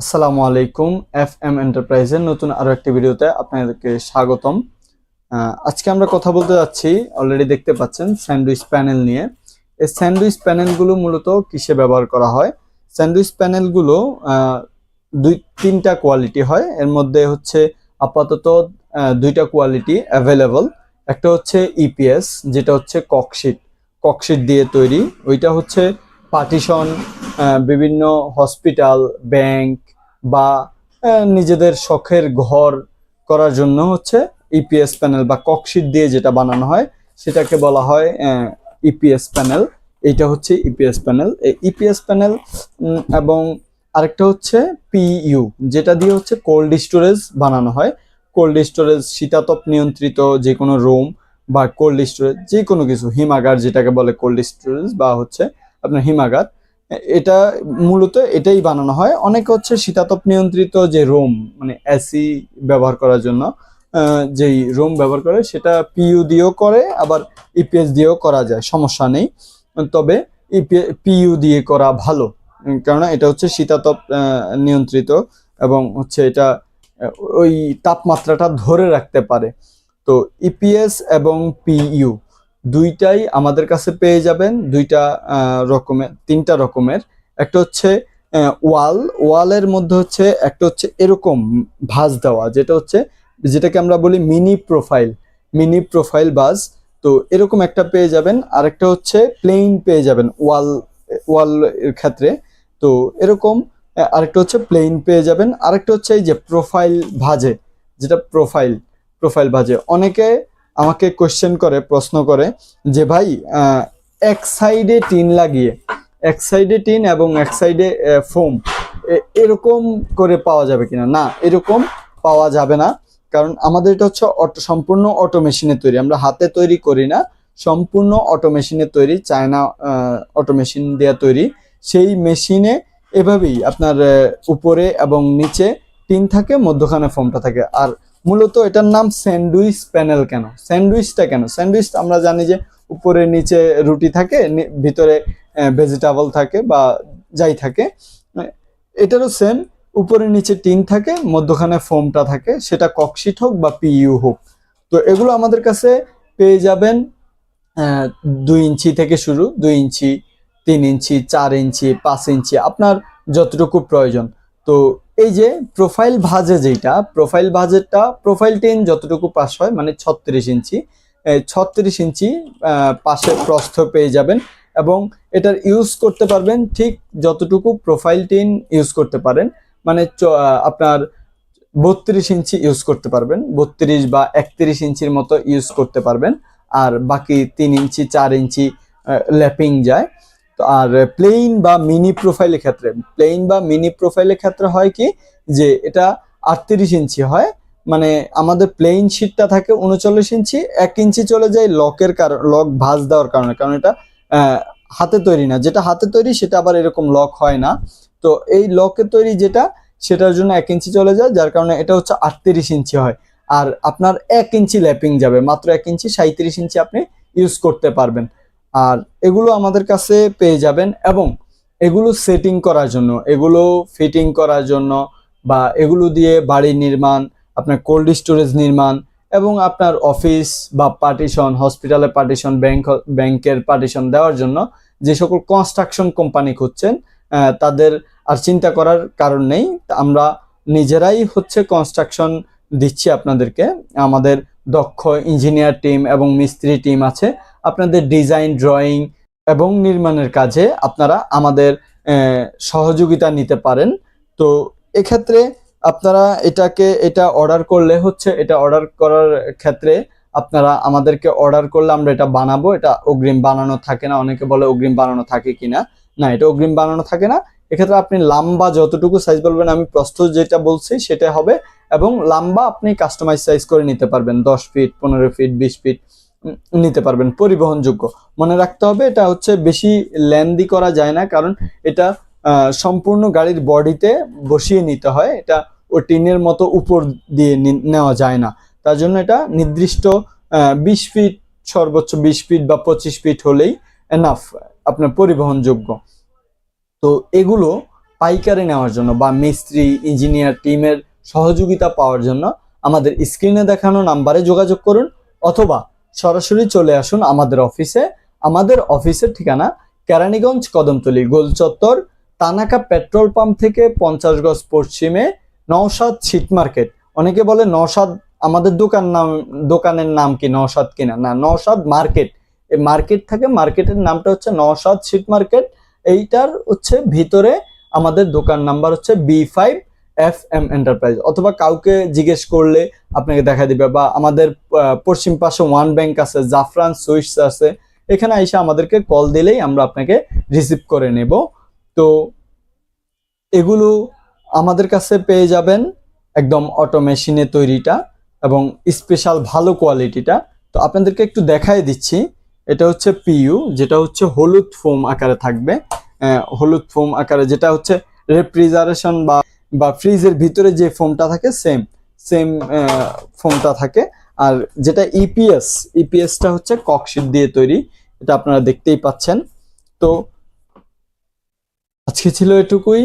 আসসালামু আলাইকুম F M এন্টারপ্রাইজের নতুন আরও একটি ভিডিওতে আপনাদেরকে স্বাগতম। আজকে আমরা কথা বলতে যাচ্ছি অলরেডি দেখতে পাচ্ছেন স্যান্ডউইচ প্যানেল নিয়ে। এই স্যান্ডউইচ প্যানেলগুলো মূলত কিসে ব্যবহার করা হয়? স্যান্ডউইচ প্যানেলগুলো দুই, তিনটা কোয়ালিটি হয়। এর মধ্যে হচ্ছে আপাতত দুইটা কোয়ালিটি অ্যাভেলেবল একটা হচ্ছে ইপিএস যেটা হচ্ছে ককশিট ককশিট দিয়ে তৈরি। ওইটা হচ্ছে পার্টিশন বিভিন্ন হসপিটাল ব্যাংক বা নিজেদের শখের ঘর করার জন্য হচ্ছে ইপিএস প্যানেল বা ককশিট দিয়ে যেটা বানানো হয়, সেটাকে বলা হয় ইপিএস প্যানেল এইটা হচ্ছে ইপিএস প্যানেল এই ইপিএস প্যানেল এবং আরেকটা হচ্ছে পিইউ যেটা দিয়ে হচ্ছে কোল্ড স্টোরেজ বানানো হয়। কোল্ড স্টোরেজ শীতাতপ নিয়ন্ত্রিত যে কোনো রুম বা কোল্ড স্টোরেজ যে কোনো কিছু, হিমাগার যেটাকে বলে কোল্ড স্টোরেজ বা হচ্ছে আপনার হিমাগার, এটা মূলত এটাই বানানো হয়। অনেক হচ্ছে শীতাতপ নিয়ন্ত্রিত যে রোম মানে এসি ব্যবহার করার জন্য যেই রুম ব্যবহার করে, সেটা পিইউ দিয়েও করে, আবার ইপিএস দিয়েও করা যায়, সমস্যা নেই। তবে পিইউ দিয়ে করা ভালো, কেননা এটা হচ্ছে শীতাতপ নিয়ন্ত্রিত এবং হচ্ছে এটা ওই তাপমাত্রাটা ধরে রাখতে পারে। তো ইপিএস এবং পিইউ দুইটাই আমাদের কাছে পেয়ে যাবেন, দুইটা রকমের, তিনটা রকমের। একটা হচ্ছে ওয়াল, ওয়ালের মধ্যে হচ্ছে, একটা হচ্ছে এরকম ভাঁজ দেওয়া, যেটা হচ্ছে, যেটাকে আমরা বলি মিনি প্রোফাইল মিনি প্রোফাইল বাজ তো এরকম একটা পেয়ে যাবেন, আরেকটা হচ্ছে প্লেন পেয়ে যাবেন ওয়াল ওয়াল ক্ষেত্রে। তো এরকম আরেকটা হচ্ছে প্লেন পেয়ে যাবেন, আরেকটা হচ্ছে এই যে প্রোফাইল ভাজে, যেটা প্রোফাইল প্রোফাইল ভাজে। অনেকে আমাকে কোশ্চেন করে, প্রশ্ন করে যে ভাই এক সাইডে টিন লাগিয়ে, এক সাইডে টিন এবং এক সাইডে ফোম এরকম করে পাওয়া যাবে কিনা? না, এরকম পাওয়া যাবে না। কারণ আমাদের এটা হচ্ছে অটো, সম্পূর্ণ অটো মেশিনে তৈরি। আমরা হাতে তৈরি করি না, সম্পূর্ণ অটো মেশিনে তৈরি চায়না অটো মেশিন দেওয়া তৈরি। সেই মেশিনে এভাবেই আপনার উপরে এবং নিচে টিন থাকে, মধ্যখানে ফোমটা থাকে। আর মূলত এটার নাম স্যান্ডউইচ প্যানেল কেন? স্যান্ডউইচটা কেন? স্যান্ডউইচ আমরা জানি যে উপরে নিচে রুটি থাকে ভিতরে ভেজিটেবল থাকে বা যাই থাকে। এটারও সেম, উপরে নিচে টিন থাকে, মধ্যখানে ফোমটা থাকে, সেটা ককশিট হোক বা পিইউ হোক। তো এগুলো আমাদের কাছে পেয়ে যাবেন দুই ইঞ্চি থেকে শুরু, দুই ইঞ্চি, তিন ইঞ্চি, চার ইঞ্চি, পাঁচ ইঞ্চি, আপনার যতটুকু প্রয়োজন। তো এই যে প্রোফাইল ভাজে যেটা প্রোফাইল ভাজেরটা প্রোফাইল টেন যতটুকু পাশ হয় মানে ছত্রিশ ইঞ্চি ছত্রিশ ইঞ্চি পাশে প্রস্থ পেয়ে যাবেন এবং এটার ইউজ করতে পারবেন ঠিক যতটুকু প্রোফাইল টেন ইউজ করতে পারেন মানে আপনার বত্রিশ ইঞ্চি ইউজ করতে পারবেন, বত্রিশ বা একত্রিশ ইঞ্চির মতো ইউজ করতে পারবেন, আর বাকি তিন ইঞ্চি, চার ইঞ্চি ল্যাপিং যায়। তো আর প্লেইন বা মিনি প্রোফাইলের ক্ষেত্রে প্লেইন বা মিনি প্রোফাইলের ক্ষেত্রে হয় কি যে এটা আটত্রিশ ইঞ্চি হয় মানে আমাদের প্লেইন শিটটা থাকে উনচল্লিশ ইঞ্চি, এক ইঞ্চি চলে যায় লকের কারণ লক ভাঁজ দেওয়ার কারণে, কারণ এটা হাতে তৈরি না। যেটা হাতে তৈরি সেটা আবার এরকম লক হয় না। তো এই লকের তৈরি যেটা, সেটার জন্য এক ইঞ্চি চলে যায়, যার কারণে এটা হচ্ছে আটত্রিশ ইঞ্চি হয়। আর আপনার এক ইঞ্চি ল্যাপিং যাবে, মাত্র এক ইঞ্চি সাঁত্রিশ ইঞ্চি আপনি ইউজ করতে পারবেন। আর এগুলো আমাদের কাছে পেয়ে যাবেন এবং এগুলো সেটিং করার জন্য, এগুলো ফিটিং করার জন্য বা এগুলো দিয়ে বাড়ি নির্মাণ, আপনার কোল্ড স্টোরেজ নির্মাণ এবং আপনার অফিস বা পার্টিশন হসপিটালে পার্টিশন ব্যাংক ব্যাংকের পার্টিশন দেওয়ার জন্য যে সকল কনস্ট্রাকশন কোম্পানি খুঁজছেন তাদের আর চিন্তা করার কারণ নেই। আমরা নিজেরাই হচ্ছে কনস্ট্রাকশন দিচ্ছি আপনাদেরকে। আমাদের দক্ষ ইঞ্জিনিয়ার টিম এবং মিস্ত্রি টিম আছে। আপনাদের ডিজাইন, ড্রয়িং এবং নির্মাণের কাজে আপনারা আমাদের সহযোগিতা নিতে পারেন। তো এক্ষেত্রে আপনারা এটাকে, এটা অর্ডার করলে হচ্ছে, এটা অর্ডার করার ক্ষেত্রে আপনারা আমাদেরকে অর্ডার করলে আমরা এটা বানাবো। এটা অগ্রিম বানানো থাকে না, অনেকে বলে অগ্রিম বানানো থাকে কিনা। না, এটা অগ্রিম বানানো থাকে না। এক্ষেত্রে আপনি লাম্বা যতটুকু সাইজ বলবেন, আমি প্রস্থ যেটা বলছি সেটা হবে এবং লাম্বা আপনি কাস্টমাইজ সাইজ করে নিতে পারবেন। দশ ফিট পনেরো ফিট বিশ ফিট নিতে পারবেন, পরিবহনযোগ্য। মনে রাখতে হবে, এটা হচ্ছে বেশি ল্যান্দি করা যায় না, কারণ এটা সম্পূর্ণ গাড়ির বডিতে বসিয়ে নিতে হয়, এটা ও টিনের মতো উপর দিয়ে নেওয়া যায় না। তার জন্য এটা নির্দিষ্ট বিশ ফিট, সর্বোচ্চ বিশ ফিট বা পঁচিশ ফিট হলেই এনাফ আপনার পরিবহনযোগ্য। তো এগুলো পাইকারে নেওয়ার জন্য বা মিস্ত্রি, ইঞ্জিনিয়ার টিমের সহযোগিতা পাওয়ার জন্য আমাদের স্ক্রিনে দেখানো নাম্বারে যোগাযোগ করুন, অথবা সরাসরি চলে আসুন আমাদের অফিসে। আমাদের অফিসের ঠিকানা কেরানীগঞ্জ কদমতলী, গোল চত্বর, তানাকা পেট্রোল পাম্প থেকে পঞ্চাশ গজ পশ্চিমে নওশাদ ছিট মার্কেট। অনেকে বলে নওশাদ, আমাদের দোকান নাম, দোকানের নাম কি নওশাদ কিনা? না, নওশাদ মার্কেট। এই মার্কেট থাকে মার্কেটের নামটা হচ্ছে নওশাদ ছিট মার্কেট। এইটার হচ্ছে ভিতরে আমাদের দোকান নাম্বার হচ্ছে B five F M enterprise অথবা কাউকে জিজ্ঞেস করলে আপনাকে দেখা দিবে, বা আমাদের পশ্চিম পাশে ওয়ান ব্যাংক আছে জাফরান সুইটস আছে, এখানে এসে আমাদেরকে কল দিলেই আমরা আপনাকে রিসিভ করে নেব। তো এগুলো আমাদের কাছে পেয়ে যাবেন একদম অটো মেশিনে তৈরিটা এবং স্পেশাল ভালো কোয়ালিটিটা তো আপনাদেরকে একটু দেখাই দিচ্ছি, এটা হচ্ছে পিইউ যেটা হচ্ছে হলুদ ফোম আকারে থাকবে। হলুদ ফোম আকারে, যেটা হচ্ছে রেফ্রিজারেশন বা বা ফ্রিজের ভিতরে যে ফোমটা থাকে সেম সেম ফোমটা থাকে। আর যেটা E ইপিএস ইপিএসটা হচ্ছে ককশিট দিয়ে তৈরি, এটা আপনারা দেখতেই পাচ্ছেন। তো আজকে ছিল এটুকুই।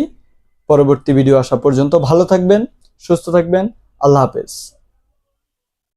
পরবর্তী ভিডিও আসা পর্যন্ত ভালো থাকবেন, সুস্থ থাকবেন। আল্লাহ হাফেজ।